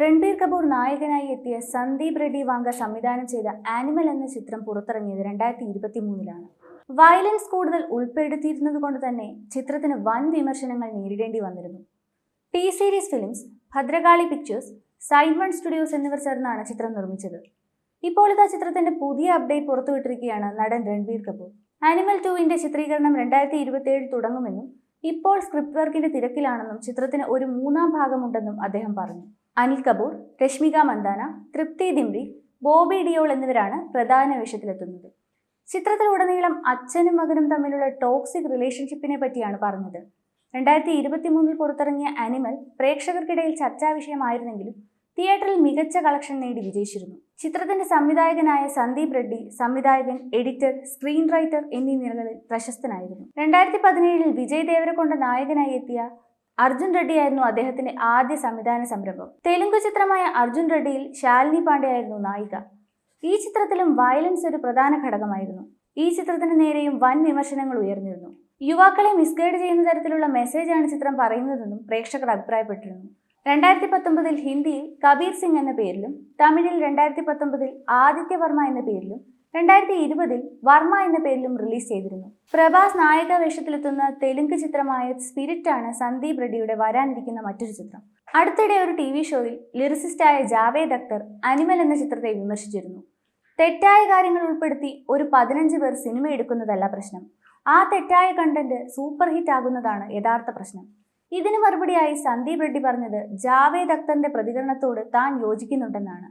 രൺബീർ കപൂർ നായകനായി എത്തിയ സന്ദീപ് റെഡ്ഡി വാങ്ക സംവിധാനം ചെയ്ത ആനിമൽ എന്ന ചിത്രം പുറത്തിറങ്ങിയത് രണ്ടായിരത്തി ഇരുപത്തി മൂന്നിലാണ് വയലൻസ് കൂടുതൽ ഉൾപ്പെടുത്തിയിരുന്നത് കൊണ്ട് തന്നെ ചിത്രത്തിന് വൻ വിമർശനങ്ങൾ നേരിടേണ്ടി വന്നിരുന്നു. T series films Bhadrakali pictures side one studios എന്നിവർ ചേർന്നാണ് ചിത്രം നിർമ്മിച്ചത്. ഇപ്പോൾ ഇതാ ചിത്രത്തിന്റെ പുതിയ അപ്ഡേറ്റ് പുറത്തുവിട്ടിരിക്കുകയാണ് നടൻ രൺബീർ കപൂർ. ആനിമൽ ടുവിന്റെ ചിത്രീകരണം രണ്ടായിരത്തി ഇരുപത്തിയേഴ് തുടങ്ങുമെന്നും ഇപ്പോൾ സ്ക്രിപ്റ്റ് വർക്കിന്റെ തിരക്കിലാണെന്നും ചിത്രത്തിന് ഒരു മൂന്നാം ഭാഗമുണ്ടെന്നും അദ്ദേഹം പറഞ്ഞു. അനിൽ കപൂർ രശ്മിക മന്ദാന തൃപ്തി ദിംറി ബോബി ഡിയോൾ എന്നിവരാണ് പ്രധാന വേഷത്തിലെത്തുന്നത്. ചിത്രത്തിലുടനീളം അച്ഛനും മകനും തമ്മിലുള്ള ടോക്സിക് റിലേഷൻഷിപ്പിനെ പറ്റിയാണ് പറഞ്ഞത്. രണ്ടായിരത്തി ഇരുപത്തി മൂന്നിൽ പുറത്തിറങ്ങിയ അനിമൽ പ്രേക്ഷകർക്കിടയിൽ ചർച്ചാ വിഷയമായിരുന്നെങ്കിലും തിയേറ്ററിൽ മികച്ച കളക്ഷൻ നേടി വിജയിച്ചിരുന്നു. ചിത്രത്തിന്റെ സംവിധായകനായ സന്ദീപ് റെഡ്ഡി സംവിധായകൻ എഡിറ്റർ സ്ക്രീൻ റൈറ്റർ എന്നീ നിലകളിൽ പ്രശസ്തനായിരുന്നു. രണ്ടായിരത്തി പതിനേഴിൽ വിജയ് ദേവരകൊണ്ട നായകനായി എത്തിയ അർജുൻ റെഡ്ഡിയായിരുന്നു അദ്ദേഹത്തിന്റെ ആദ്യ സംവിധാന സംരംഭം. തെലുങ്ക് ചിത്രമായ അർജുൻ റെഡ്ഡിയിൽ ശാലിനി പാണ്ഡെയായിരുന്നു നായിക. ഈ ചിത്രത്തിലും വയലൻസ് ഒരു പ്രധാന ഘടകമായിരുന്നു. ഈ ചിത്രത്തിന് നേരെയും വൻ വിമർശനങ്ങൾ ഉയർന്നിരുന്നു. യുവാക്കളെ മിസ്ഗൈഡ് ചെയ്യുന്ന തരത്തിലുള്ള മെസ്സേജാണ് ചിത്രം പറയുന്നതെന്നും പ്രേക്ഷകർ അഭിപ്രായപ്പെട്ടിരുന്നു. രണ്ടായിരത്തി പത്തൊമ്പതിൽ ഹിന്ദിയിൽ കബീർ സിംഗ് എന്ന പേരിലും തമിഴിൽ രണ്ടായിരത്തി പത്തൊമ്പതിൽ ആദിത്യ വർമ്മ എന്ന പേരിലും രണ്ടായിരത്തി ഇരുപതിൽ വർമ്മ എന്ന പേരിലും റിലീസ് ചെയ്തിരുന്നു. പ്രഭാസ് നായക വേഷത്തിലെത്തുന്ന തെലുങ്ക് ചിത്രമായ സ്പിരിറ്റ് ആണ് സന്ദീപ് റെഡ്ഡിയുടെ വരാനിരിക്കുന്ന മറ്റൊരു ചിത്രം. അടുത്തിടെ ഒരു ടി വി ഷോയിൽ ലിറിസിസ്റ്റായ ജാവേദ് അക്തർ അനിമൽ എന്ന ചിത്രത്തെ വിമർശിച്ചിരുന്നു. തെറ്റായ കാര്യങ്ങൾ ഉൾപ്പെടുത്തി ഒരു പതിനഞ്ച് പേർ സിനിമ എടുക്കുന്നതല്ല പ്രശ്നം. ആ തെറ്റായ കണ്ടന്റ് സൂപ്പർ ഹിറ്റ് ആകുന്നതാണ് യഥാർത്ഥ പ്രശ്നം. ഇതിന് മറുപടിയായി സന്ദീപ് റെഡ്ഡി പറഞ്ഞത് ജാവേദ് അക്തറിന്റെ പ്രതികരണത്തോട് താൻ യോജിക്കുന്നുണ്ടെന്നാണ്.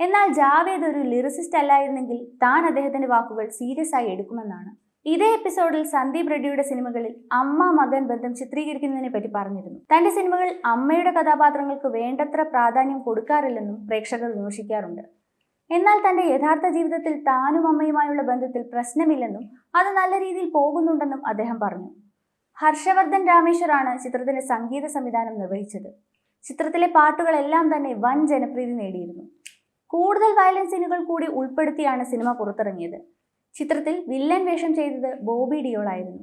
എന്നാൽ ജാവേദ് ഒരു ലിറിസിസ്റ്റ് അല്ലായിരുന്നെങ്കിൽ താൻ അദ്ദേഹത്തിന്റെ വാക്കുകൾ സീരിയസ് ആയി എടുക്കുമെന്നാണ്. ഇതേ എപ്പിസോഡിൽ സന്ദീപ് റെഡ്ഡിയുടെ സിനിമകളിൽ അമ്മ മകൻ ബന്ധം ചിത്രീകരിക്കുന്നതിനെ പറ്റി പറഞ്ഞിരുന്നു. തന്റെ സിനിമകളിൽ അമ്മയുടെ കഥാപാത്രങ്ങൾക്ക് വേണ്ടത്ര പ്രാധാന്യം കൊടുക്കാറില്ലെന്നും പ്രേക്ഷകർ വിമർശിക്കാറുണ്ട്. എന്നാൽ തന്റെ യഥാർത്ഥ ജീവിതത്തിൽ താനും അമ്മയുമായുള്ള ബന്ധത്തിൽ പ്രശ്നമില്ലെന്നും അത് നല്ല രീതിയിൽ പോകുന്നുണ്ടെന്നും അദ്ദേഹം പറഞ്ഞു. ഹർഷവർദ്ധൻ രാമേശ്വറാണ് ചിത്രത്തിന്റെ സംഗീത സംവിധാനം നിർവഹിച്ചത്. ചിത്രത്തിലെ പാട്ടുകളെല്ലാം തന്നെ വൻ ജനപ്രീതി നേടിയിരുന്നു. കൂടുതൽ വയലൻസ് സീനുകൾ കൂടി ഉൾപ്പെടുത്തിയാണ് സിനിമ പുറത്തിറങ്ങിയത്. ചിത്രത്തിൽ വില്ലൻ വേഷം ചെയ്തത് ബോബി ഡിയോൾ ആയിരുന്നു.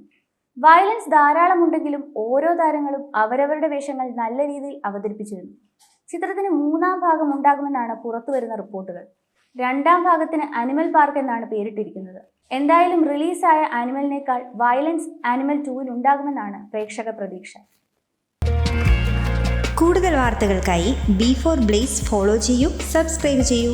വയലൻസ് ധാരാളം ഉണ്ടെങ്കിലും ഓരോ താരങ്ങളും അവരവരുടെ വേഷങ്ങൾ നല്ല രീതിയിൽ അവതരിപ്പിച്ചിരുന്നു. ചിത്രത്തിന് മൂന്നാം ഭാഗം ഉണ്ടാകുമെന്നാണ് പുറത്തുവരുന്ന റിപ്പോർട്ടുകൾ. രണ്ടാം ഭാഗത്തിന് അനിമൽ പാർക്ക് എന്നാണ് പേരിട്ടിരിക്കുന്നത്. എന്തായാലും റിലീസായ ആനിമലിനേക്കാൾ വയലൻസ് ആനിമൽ ടൂവിൽ ഉണ്ടാകുമെന്നാണ് പ്രേക്ഷക പ്രതീക്ഷ. കൂടുതൽ വാർത്തകൾക്കായി ബി ഫോർ ബ്ലേസ് ഫോളോ ചെയ്യൂ സബ്സ്ക്രൈബ് ചെയ്യൂ.